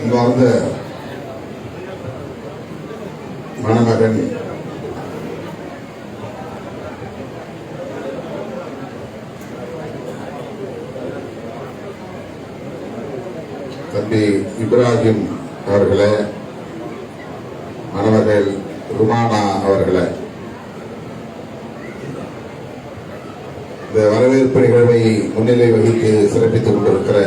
அன்பார்ந்த மணமகன் தம்பி இப்ராஹிம் அவர்களே மணமகள் ருமானா அவர்களே இந்த வரவேற்பு நிகழ்வை முன்னிலை வகித்து சிறப்பித்துக் கொண்டிருக்கிற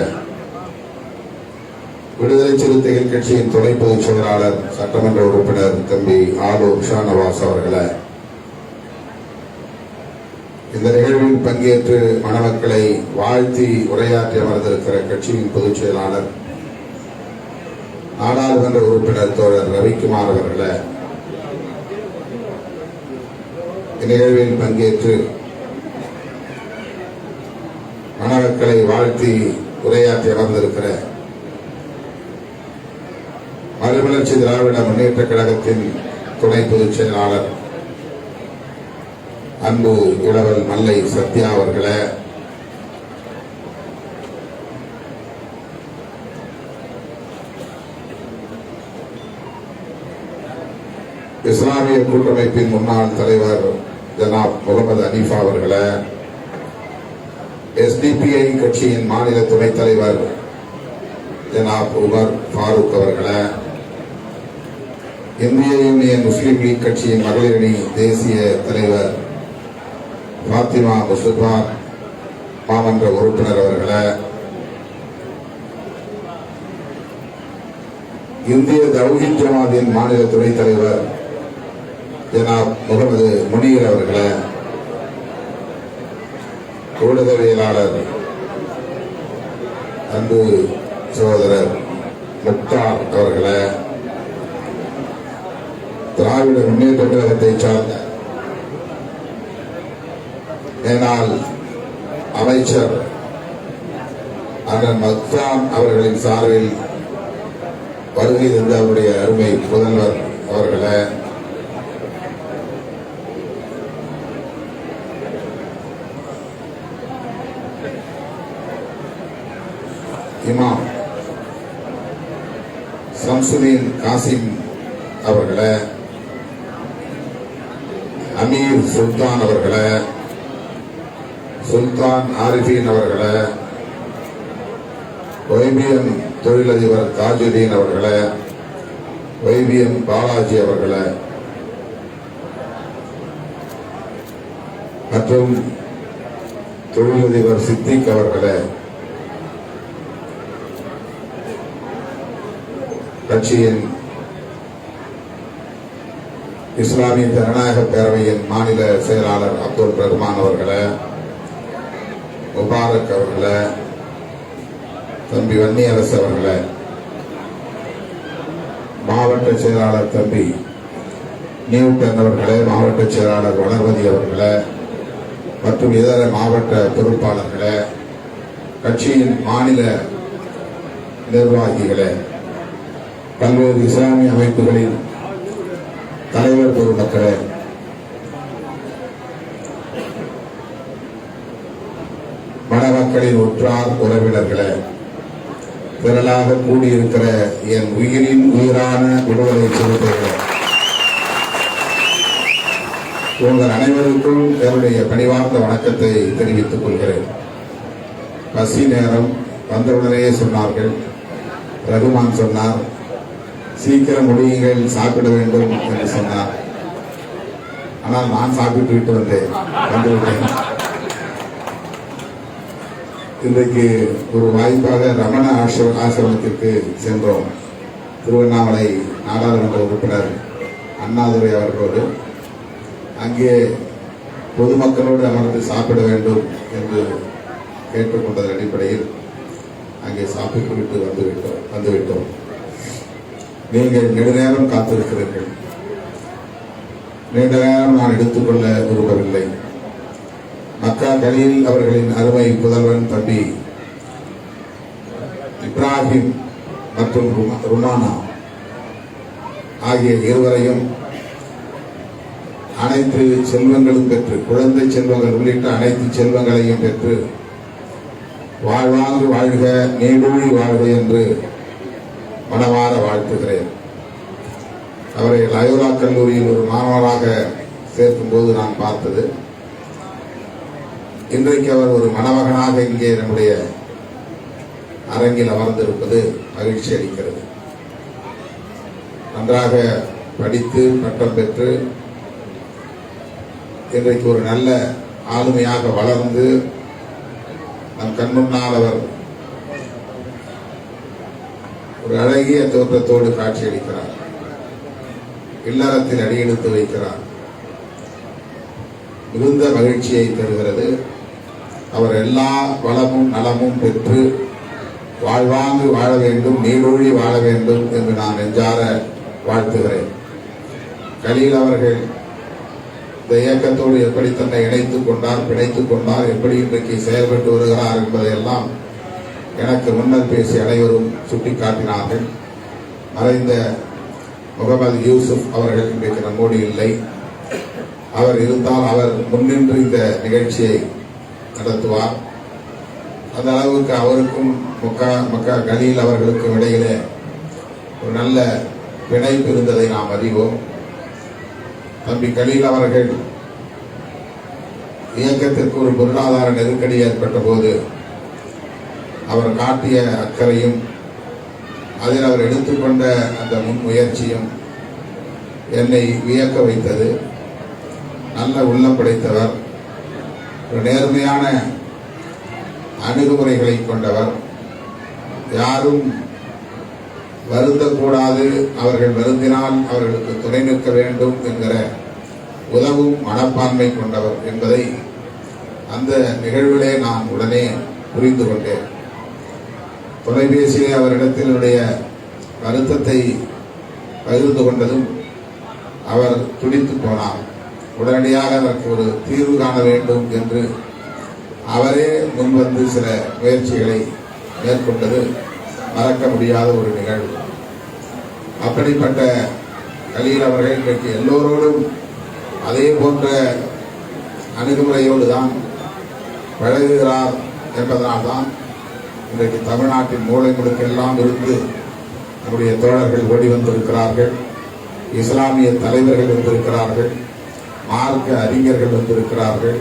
விடுதலை சிறுத்தைகள் கட்சியின் துணை பொதுச் செயலாளர் சட்டமன்ற உறுப்பினர் தம்பி ஆலூர் ஷானவாஸ் அவர்களை இந்த நிகழ்வில் பங்கேற்று மணமக்களை வாழ்த்தி உரையாற்றி அமர்ந்திருக்கிற கட்சியின் பொதுச் செயலாளர் நாடாளுமன்ற உறுப்பினர் தோழர் ரவிக்குமார் அவர்களை இந்நிகழ்வில் பங்கேற்று மணமக்களை வாழ்த்தி உரையாற்றி அமர்ந்திருக்கிற மறுமலர்ச்சி திராவிட முன்னேற்ற கழகத்தின் துணை பொதுச் செயலாளர் அன்பு இளவல் மல்லை சத்யா அவர்களை இஸ்லாமிய கூட்டமைப்பின் முன்னாள் தலைவர் ஜனாப் முகமது அனீஃபா அவர்களை எஸ்டிபிஐ கட்சியின் மாநில துணைத் தலைவர் ஜனாப் உமர் ஃபாரூக் அவர்களை இந்திய யூனியன் முஸ்லீம் லீக் கட்சியின் மகளிர் அணி தேசிய தலைவர் பாத்திமா முஸ்தபா மாமன்ற உறுப்பினர் அவர்களை இந்திய தௌஹித் ஜமாத்தின் மாநில துணைத் தலைவர் ஜனாப் முகமது முனீர் அவர்களை ஊடகவியலாளர் அன்பு சகோதரர் முக்தார் அவர்களை திராவிட முன்னேற்ற கழகத்தை சார்ந்த என்னால் அமைச்சர் அண்ணன் மக்தான் அவர்களின் சார்பில் வருகை தந்த அவருடைய அருமை முதல்வர் அவர்களை இமாம் சம்சுதீன் காசிம் அவர்களை சுல்தான் அவர்களை சுல்தான் ஆரிஃபின் அவர்களை ஒய்பிஎம் தொழிலதிபர் தாஜுதீன் அவர்களை ஒய்பிஎம் பாலாஜி அவர்களை மற்றும் தொழிலதிபர் சித்திக் அவர்களை கட்சியின் இஸ்லாமிய ஜனநாயக பேரவையின் மாநில செயலாளர் அப்துல் ரஹ்மான் அவர்களை முபாரக் அவர்களை தம்பி வன்னியரசு அவர்களை மாவட்ட செயலாளர் தம்பி நியூட்டன் அவர்களே மாவட்ட செயலாளர் வளர்வதி அவர்களே மற்றும் இதர மாவட்ட பொறுப்பாளர்களே கட்சியின் மாநில நிர்வாகிகளே பல்வேறு இஸ்லாமிய அமைப்புகளின் தலைவர் பெருமக்களே மணமக்களின் உற்றார் உறவினர்களே திரளாக கூடியிருக்கிற என் உயிரின் உயிரான விடுதலை சிறுத்தைகளே உங்கள் அனைவருக்கும் என்னுடைய பணிவார்ந்த வணக்கத்தை தெரிவித்துக் கொள்கிறேன். பசி நேரம் வந்தவுடனே சொன்னார்கள். ரகுமான் சொன்னார் சீக்கிரம் முடியுங்கள் சாப்பிட வேண்டும் என்று சொன்னார். ஆனால் நான் சாப்பிட்டு விட்டு வந்தேன் வந்துவிட்டேன் இன்றைக்கு ஒரு வாய்ப்பாக ரமண ஆசிர ஆசிரமத்திற்கு சென்றோம். திருவண்ணாமலை நாடாளுமன்ற உறுப்பினர் அண்ணாதுரை அவர்களோடு. அங்கே பொதுமக்களோடு அமர்ந்து சாப்பிட வேண்டும் என்று கேட்டுக்கொண்டதன் அடிப்படையில் அங்கே சாப்பிட்டு விட்டு வந்துவிட்டோம் வந்துவிட்டோம் நீங்கள் நெடுநேரம் காத்திருக்கிறீர்கள். நீண்ட நேரம் நான் எடுத்துக்கொள்ள விரும்பவில்லை. மக்கா கலீல் அவர்களின் அருமை புதல்வன் தம்பி இப்ராஹிம் மற்றும் ருமானா ஆகிய இருவரையும் அனைத்து செல்வங்களும் பெற்று குழந்தை செல்வங்கள் உள்ளிட்ட அனைத்து செல்வங்களையும் பெற்று வாழ்வாங்கு வாழ்க நீடூழி வாழ்க என்று மனமாற வாழ்த்துகிறேன். அவரை லயோலா கல்லூரியில் ஒரு மாணவராக சேர்க்கும்போது நான் பார்த்தது. இன்றைக்கு அவர் ஒரு மணமகனாக இங்கே நம்முடைய அரங்கில் அமர்ந்திருப்பது மகிழ்ச்சி அளிக்கிறது. நன்றாக படித்து பட்டம் பெற்று இன்றைக்கு ஒரு நல்ல ஆளுமையாக வளர்ந்து நம் கண்முன்னால் அவர் ஒரு அழகிய தோற்றத்தோடு காட்சியளிக்கிறார். இல்லறத்தில் அடியெடுத்து வைக்கிறார். மிகுந்த மகிழ்ச்சியை தருகிறது. அவர் எல்லா வளமும் நலமும் பெற்று வாழ்வாங்கு வாழ வேண்டும் நீடூழி வாழ வேண்டும் என்று நான் நெஞ்சார வாழ்த்துகிறேன். கலீல் அவர்கள் இந்த இயக்கத்தோடு எப்படி தன்னை இணைத்துக் கொண்டார் பிணைத்துக் கொண்டார் எப்படி இன்றைக்கு செயல்பட்டு வருகிறார் என்பதையெல்லாம் எனக்கு முன்னர் பேசிய அனைவரும் சுட்டிக்காட்டினார்கள். மறைந்த முகமது யூசுப் அவர்கள் இன்றைக்கு நம்மோடு இல்லை. அவர் இருந்தால் அவர் முன்னின்று இந்த நிகழ்ச்சியை நடத்துவார். அந்த அளவுக்கு அவருக்கும் முக்கா மக்கா கலீல் அவர்களுக்கும் இடையிலே ஒரு நல்ல பிணைப்பு இருந்ததை நாம் அறிவோம். தம்பி கலீல் அவர்கள் இயக்கத்திற்கு ஒரு பொருளாதார நெருக்கடி ஏற்பட்ட போது அவர் காட்டிய அக்கறையும் அதில் அவர் எடுத்துக்கொண்ட அந்த முன்முயற்சியும் என்னை வியக்க வைத்தது. நல்ல உள்ளம் படைத்தவர் ஒரு நேர்மையான அணுகுமுறைகளை கொண்டவர். யாரும் வருந்தக்கூடாது அவர்கள் வருந்தினால் அவர்களுக்கு துணை நிற்க வேண்டும் என்கிற உதவும் மனப்பான்மை கொண்டவர் என்பதை அந்த நிகழ்விலே நான் உடனே புரிந்து கொண்டேன். தொலைபேசியிலே அவரிடத்தினுடைய வருத்தத்தை பகிர்ந்து கொண்டதும் அவர் துடித்து போனார். உடனடியாக அதற்கு ஒரு தீர்வு காண வேண்டும் என்று அவரே முன்வந்து சில முயற்சிகளை மேற்கொண்டது மறக்க முடியாத ஒரு நிகழ்வு. அப்படிப்பட்ட கலியில் அவர்கள் இன்றைக்கு எல்லோரோடும் அதே போன்ற அணுகுமுறையோடு தான் பழகுகிறார் என்பதனால்தான் இன்றைக்கு தமிழ்நாட்டின் மூளை முடுக்கெல்லாம் இருந்து நம்முடைய தோழர்கள் ஓடி வந்திருக்கிறார்கள். இஸ்லாமிய தலைவர்கள் வந்திருக்கிறார்கள். மார்க்க அறிஞர்கள் வந்திருக்கிறார்கள்.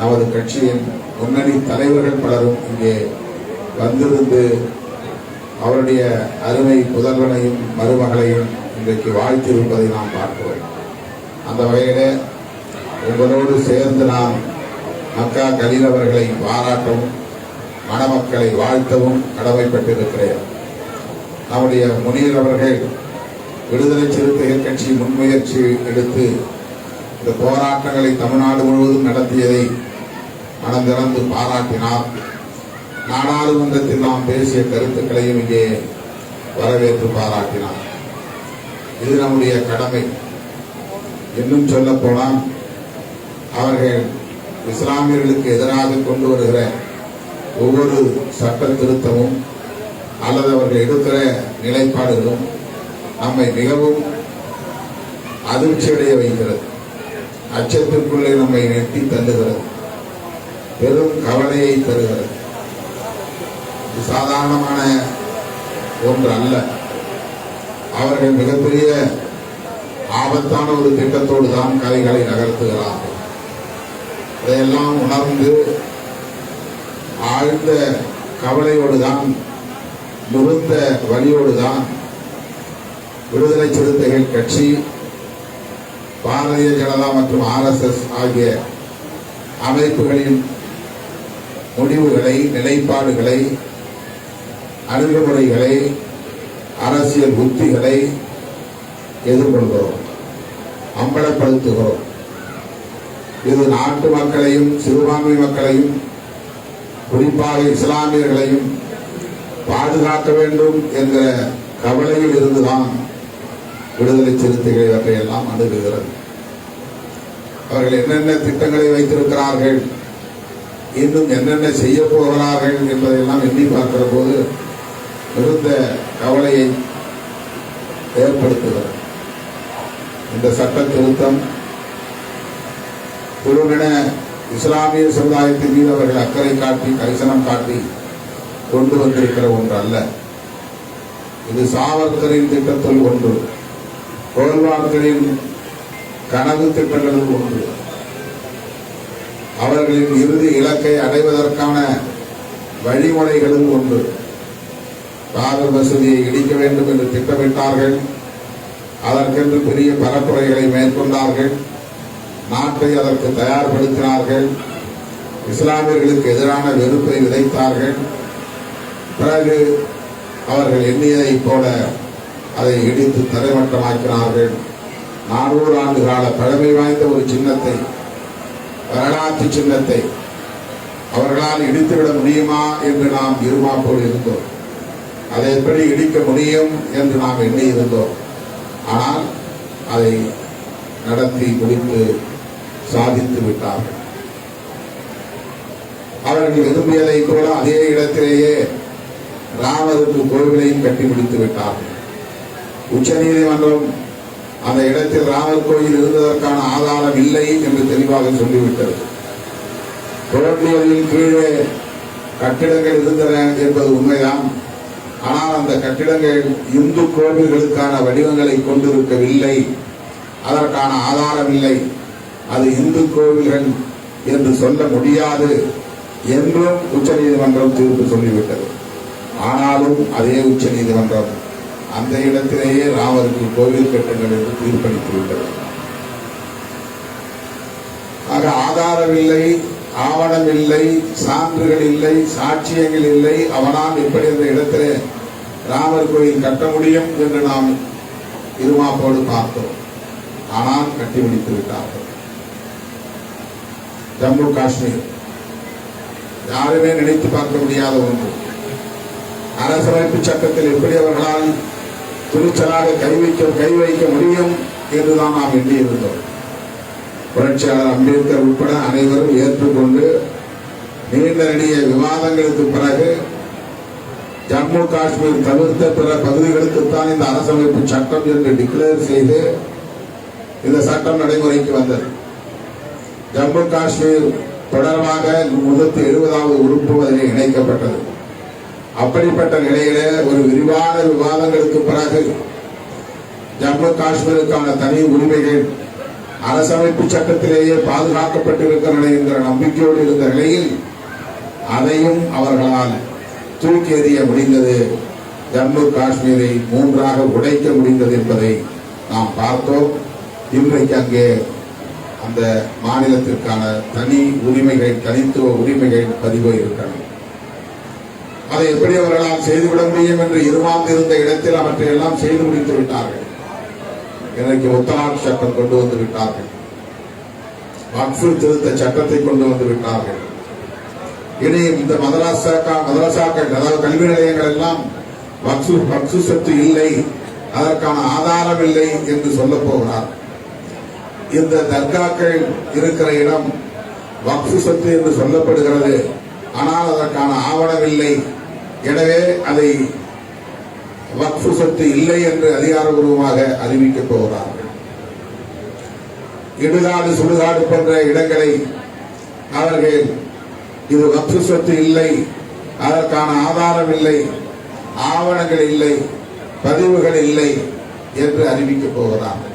நமது கட்சியின் முன்னணி தலைவர்கள் பலரும் இங்கே வந்திருந்து அவருடைய அருமை புதல்வனையும் மருமகளையும் இன்றைக்கு வாழ்த்திருப்பதை நாம் பார்க்கிறோம். அந்த வகையிலே உங்களோடு சேர்ந்து நான் மக்கா கலீல் அவர்களை பாராட்டவும் மணமக்களை வாழ்த்தவும் கடமைப்பட்டிருக்கிறேன் நம்முடைய முனியர் அவர்கள் விடுதலை சிறுத்தைகள் கட்சி முன்முயற்சி எடுத்து இந்த போராட்டங்களை தமிழ்நாடு முழுவதும் நடத்தியதை மனந்திறந்து பாராட்டினார். நாடாளுமன்றத்தில் நாம் பேசிய கருத்துக்களையும் இங்கே வரவேற்று பாராட்டினார். இது நம்முடைய கடமை. இன்னும் சொல்ல போனால் அவர்கள் இஸ்லாமியர்களுக்கு எதிராக கொண்டு வருகிற ஒவ்வொரு சட்ட திருத்தமும் அல்லது அவர்கள் எடுக்கிற நிலைப்பாடுகளும் நம்மை மிகவும் அதிர்ச்சியடைய வைக்கிறது. அச்சத்திற்குள்ளே நம்மை நெட்டி தள்ளுகிறது. பெரும் கவலையை தருகிறது. சாதாரணமான ஒன்று அல்ல. அவர்கள் மிகப்பெரிய ஆபத்தான ஒரு திட்டத்தோடு தான் கலைகளை நகர்த்துகிறார்கள். இதையெல்லாம் உணர்ந்து ஆழ்ந்த கவலையோடு தான் மிகுந்த வழியோடு தான் விடுதலை சிறுத்தைகள் கட்சி பாரதிய ஜனதா மற்றும் ஆர்எஸ்எஸ் ஆகிய அமைப்புகளின் முடிவுகளை நிலைப்பாடுகளை அணுகுமுறைகளை அரசியல் உத்திகளை எதிர்கொள்கிறோம் அம்பலப்படுத்துகிறோம். இது நாட்டு மக்களையும் சிறுபான்மை மக்களையும் குறிப்பாக இஸ்லாமியர்களையும் பாதுகாக்க வேண்டும் என்ற கவலையில் இருந்துதான் விடுதலை சிறுத்தைகள் இவற்றையெல்லாம் அணுகுகிறது. அவர்கள் என்னென்ன திட்டங்களை வைத்திருக்கிறார்கள் இன்னும் என்னென்ன செய்ய போகிறார்கள் என்பதையெல்லாம் எண்ணி பார்க்கிற போது மிகுந்த கவலையை ஏற்படுத்துகிறது. இந்த சட்ட திருத்தம் குழுவின இஸ்லாமிய சமுதாயத்தின் மீது அவர்கள் அக்கறை காட்டி கரிசனம் காட்டி கொண்டு வந்திருக்கிற ஒன்று அல்ல இது சாவர்கரின் திட்டத்தில் ஒன்று கோல்வார்கரின் கனவு திட்டங்களில் ஒன்று. அவர்களின் இறுதி இலக்கை அடைவதற்கான வழிமுறைகளும் ஒன்று. காதல் வசதியை இடிக்க வேண்டும் என்று திட்டமிட்டார்கள். அதற்கென்று பெரிய பரப்புரைகளை மேற்கொண்டார்கள். நாட்டை அதற்கு தயார்படுத்தினார்கள். இஸ்லாமியர்களுக்கு எதிரான வெறுப்பை விதைத்தார்கள். பிறகு அவர்கள் எண்ணியதைப் போல அதை இடித்து தரைமட்டமாக்கினார்கள். நானூறு ஆண்டு கால பழமை வாய்ந்த ஒரு சின்னத்தை வரலாற்று சின்னத்தை அவர்களால் இடித்துவிட முடியுமா என்று நாம் இருமாப்போல் இருந்தோம். அதை எப்படி இடிக்க முடியும் என்று நாம் எண்ணி இருந்தோம் ஆனால் அதை நடத்தி முடித்து சாதித்து விட்டார்கள். அவர்கள் விரும்பியதை போல அதே இடத்திலேயே ராமருக்கு கோவிலையும் கட்டி முடித்து விட்டார்கள். உச்சநீதிமன்றம் அந்த இடத்தில் ராமர் கோயில் இருந்ததற்கான ஆதாரம் இல்லை என்று தெளிவாக சொல்லிவிட்டது. குழந்தைகளின் கீழே கட்டிடங்கள் இருந்தன என்பது உண்மைதான். ஆனால் அந்த கட்டிடங்கள் இந்து கோவில்களுக்கான வடிவங்களை கொண்டிருக்கவில்லை. அதற்கான ஆதாரம் இல்லை. அது இந்து கோவில்கள் என்று சொல்ல முடியாது என்றும் உச்ச நீதிமன்றம் தீர்ப்பு சொல்லிவிட்டது. ஆனாலும் அதே உச்ச நீதிமன்றம் அந்த இடத்திலேயே ராமருக்கு கோவில் கட்டுங்கள் என்று தீர்ப்பளித்து விட்டது ஆக ஆதாரம் இல்லை ஆவணம் இல்லை சான்றுகள் இல்லை சாட்சியங்கள் இல்லை. அவனால் எப்படி அந்த இடத்திலே ராமர் கோயில் கட்ட முடியும் என்று நாம் இருமாப்போடு பார்த்தோம். ஆனால் கட்டி முடித்து விட்டார்கள். ஜம்மு காஷ்மீர். யாருமே நினைத்து பார்க்க முடியாத ஒன்று. அரசமைப்பு சட்டத்தில் எப்படி அவர்களால் துணிச்சலாக கை வைக்க கை வைக்க முடியும் என்றுதான் நாம் எண்ணியிருந்தோம். புரட்சியாளர் அம்பேத்கர் உட்பட அனைவரும் ஏற்றுக்கொண்டு நீண்ட நெடிய விவாதங்களுக்கு பிறகு ஜம்மு காஷ்மீர் தவிர்த்த பிற பகுதிகளுக்குத்தான் இந்த அரசமைப்பு சட்டம் என்று டிக்ளேர் செய்து இந்த சட்டம் நடைமுறைக்கு வந்தது. ஜம்மு காஷ்மீர் தொடர்பாக முன்னூத்தி எழுபதாவது உறுப்பு அதில் இணைக்கப்பட்டது. அப்படிப்பட்ட நிலையில ஒரு விரிவான விவாதங்களுக்கு பிறகு ஜம்மு காஷ்மீருக்கான தனி உரிமைகள் அரசமைப்பு சட்டத்திலேயே பாதுகாக்கப்பட்டிருக்கின்றன என்கிற நம்பிக்கையோடு இருந்த நிலையில் அதையும் அவர்களால் தூக்கி எறிய முடிந்தது. ஜம்மு காஷ்மீரை மூன்றாக உடைக்க முடிந்தது என்பதை நாம் பார்த்தோம். இன்றைக்கு அங்கே அந்த மாநிலத்திற்கான தனி உரிமைகள் தனித்துவ உரிமைகள் பதிவு இருக்கின்றன. அதை எப்படி அவர்களால் செய்துவிட முடியும் என்று இருமாந்திருந்த இடத்தில் அவற்றை எல்லாம் செய்து முடித்து விட்டார்கள். இன்றைக்கு முத்தலாக் சட்டம் கொண்டு வந்து விட்டார்கள். வக்ஃபு திருத்த சட்டத்தை கொண்டு வந்து விட்டார்கள். இனி இந்த மதராசாக்கா மதராசாக்கள் அதாவது கல்வி நிலையங்கள் எல்லாம் வக்ஃபு வக்ஃபு சொத்து இல்லை அதற்கான ஆதாரம் இல்லை என்று சொல்ல போகிறார் இந்த தர்காக்கள் இருக்கிற இடம் வக்ஃபு சொத்து என்று சொல்லப்படுகிறது. ஆனால் அதற்கான ஆவணம் இல்லை எனவே அதை வக்ஃபு சொத்து இல்லை என்று அதிகாரபூர்வமாக அறிவிக்கப் போகிறார்கள். இடுகாடு சுடுகாடு போன்ற இடங்களை அவர்கள் இது வக்ஃபு சொத்து இல்லை அதற்கான ஆதாரம் இல்லை ஆவணங்கள் இல்லை பதிவுகள் இல்லை என்று அறிவிக்கப் போகிறார்கள்.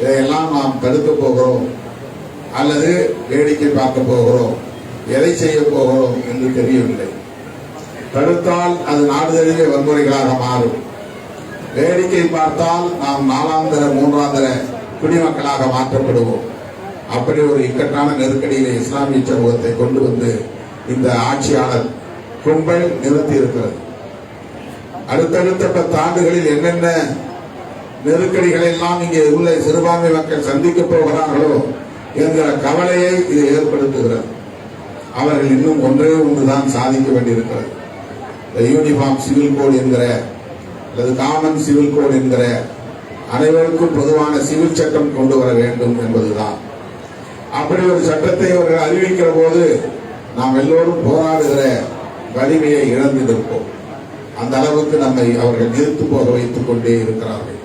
இதையெல்லாம் நாம் தடுக்க போகிறோம். அல்லது வேடிக்கை பார்க்க போகிறோம். எதை செய்ய போகிறோம் என்று தெரியவில்லை. தடுத்தால் அது நாடு தழுவிய வன்முறைகளாக மாறும். வேடிக்கை பார்த்தால் நாம் நாலாந்தர மூன்றாந்தர குடிமக்களாக மாற்றப்படுவோம். அப்படி ஒரு இக்கட்டான நெருக்கடியிலே இஸ்லாமிய சமூகத்தை கொண்டு வந்து இந்த ஆட்சியாளர் கும்பல் நிறுத்தி இருக்கிறது அடுத்தடுத்த பத்து ஆண்டுகளில் என்னென்ன நெருக்கடிகளை எல்லாம் இங்கே உள்ள சிறுபான்மை மக்கள் சந்திக்கப் போகிறார்களோ என்கிற கவலையை இது ஏற்படுத்துகிறது. அவர்கள் இன்னும் ஒன்றே ஒன்றுதான் சாதிக்க வேண்டியிருக்கிறது. இந்த யூனிஃபார்ம் சிவில் கோட் என்கிற அல்லது காமன் சிவில் கோட் என்கிற அனைவருக்கும் பொதுவான சிவில் சட்டம் கொண்டு வர வேண்டும் என்பதுதான். அப்படி ஒரு சட்டத்தை அவர்கள் அறிவிக்கிற போது நாம் எல்லோரும் போராடுகிற வலிமையை இழந்திருப்போம். அந்த அளவுக்கு நம்மை அவர்கள் நிறுத்து போக வைத்துக் கொண்டே இருக்கிறார்கள்.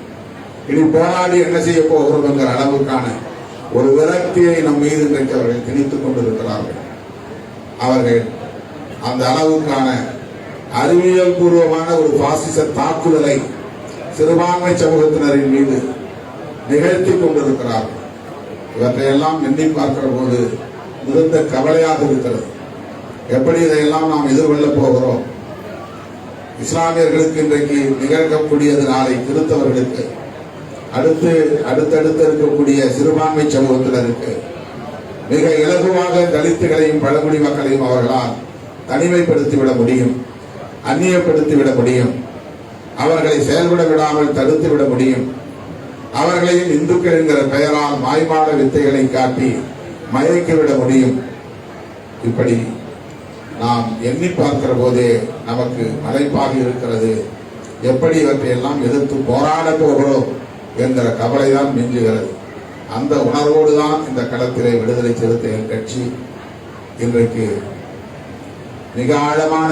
இனி போராடி என்ன செய்ய போகிறோம் என்கிற அளவுக்கான ஒரு விரக்தியை நம் மீது இன்றைக்கு அவர்கள் திணித்துக் கொண்டிருக்கிறார்கள். அவர்கள் அந்த அளவுக்கான அறிவியல் பூர்வமான ஒரு பாசிச தாக்குதலை சிறுபான்மை சமூகத்தினரின் மீது நிகழ்த்தி கொண்டிருக்கிறார்கள். இவற்றையெல்லாம் எண்ணி பார்க்கிற போது மிகுந்த கவலையாக இருக்கிறது. எப்படி இதையெல்லாம் நாம் எதிர்கொள்ளப் போகிறோம்? இஸ்லாமியர்களுக்கு இன்றைக்கு நிகழ்க்கக்கூடியது நாளை கிறிஸ்தவர்களுக்கு அடுத்து அடுத்தடுத்து இருக்கக்கூடிய சிறுபான்மை சமூகத்தினருக்கு மிக இலகுவாக தலித்துகளையும் பழங்குடி மக்களையும் அவர்களால் தனிமைப்படுத்திவிட முடியும் அந்நியப்படுத்திவிட முடியும் அவர்களை செயல்பட விடாமல் தடுத்து விட முடியும். அவர்களையும் இந்துக்கள் என்கிற பெயரால் மாய்மாட வித்தைகளை காட்டி மயக்கிவிட முடியும். இப்படி நாம் எண்ணி பார்க்கிற போதே நமக்கு மலைப்பாக இருக்கிறது. எப்படி இவற்றை எல்லாம் எதிர்த்து போராட போகிறோம்? என்கிற கவலை தான் மிஞ்சுகிறது. அந்த உணர்வோடு தான் இந்த களத்திலே விடுதலை சிறுத்தைகள் கட்சி இன்றைக்கு மிக ஆழமான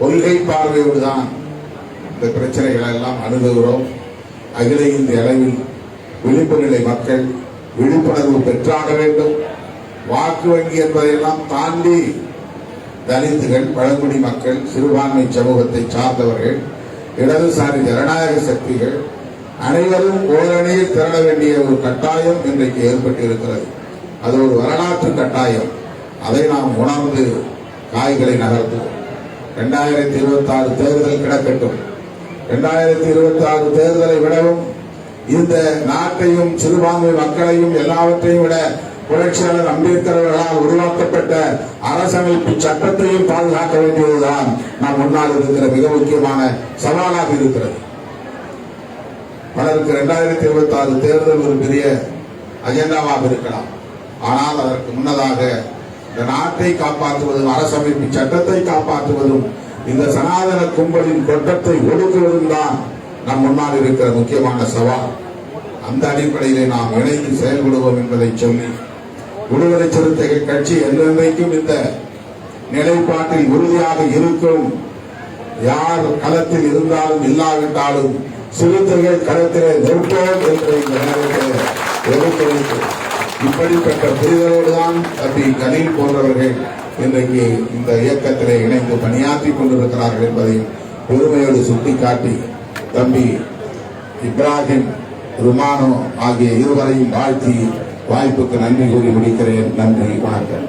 கொள்கை பார்வையோடு தான் இந்த பிரச்சனைகளை எல்லாம் அணுகுகிறோம். அகில இந்திய அளவில் விழிப்பு நிலை மக்கள் விழிப்புணர்வு பெற்றாக வேண்டும். வாக்கு வங்கி என்பதையெல்லாம் தாண்டி தலித்துகள் பழங்குடி மக்கள் சிறுபான்மை சமூகத்தை சார்ந்தவர்கள் இடதுசாரி ஜனநாயக சக்திகள் அனைவரும் ஓரணியில் திரள வேண்டிய ஒரு கட்டாயம் இன்றைக்கு ஏற்பட்டிருக்கிறது. அது ஒரு வரலாற்று கட்டாயம். அதை நாம் உணர்ந்து காய்களை நகர்த்துவோம். இரண்டாயிரத்தி இருபத்தி ஆறு தேர்தல் கிடக்கட்டும். இரண்டாயிரத்தி இருபத்தி ஆறு தேர்தலை விடவும் இந்த நாட்டையும் சிறுபான்மை மக்களையும் எல்லாவற்றையும் விட புரட்சியாளர் அம்பேத்கர் அவர்களால் உருவாக்கப்பட்ட அரசமைப்பு சட்டத்தையும் பாதுகாக்க வேண்டியதுதான் நாம் முன்னால் இருக்கிற மிக முக்கியமான சவாலாக இருக்கிறது. பலருக்கு இரண்டாயிரத்தி இருபத்தி ஆறு தேர்தல் ஒரு பெரிய அஜெண்டாவாக இருக்கலாம். ஆனால் அதற்கு முன்னதாக இந்த நாட்டை காப்பாற்றுவதும் அரசமைப்பு சட்டத்தை காப்பாற்றுவதும் இந்த சனாதன கும்பலின் கொட்டத்தை ஒடுக்குவதும் தான் நம் முன்னால் இருக்கிற முக்கியமான சவால். அந்த அடிப்படையிலே நாம் இணைந்து செயல்படுவோம் என்பதை சொல்லி விடுதலை சிறுத்தைகள் கட்சி என்றென்றைக்கும் இந்த நிலைப்பாட்டில் உறுதியாக இருக்கும். யார் களத்தில் இருந்தாலும் இல்லாவிட்டாலும் சிறுத்தைகள் களத்திலே நிற்போம் என்று இந்த நேரத்தில் இப்படிப்பட்ட புரிதலோடு தான் தம்பி கலீல் போன்றவர்கள் இன்றைக்கு இந்த இயக்கத்திலே இணைந்து பணியாற்றி கொண்டிருக்கிறார்கள் என்பதையும் பெருமையோடு சுட்டிக்காட்டி தம்பி இப்ராஹிம் ருமானோ ஆகிய இருவரையும் வாழ்த்தி வாய்ப்புக்கு நன்றி கூறி முடிக்கிறேன். நன்றி வணக்கம்.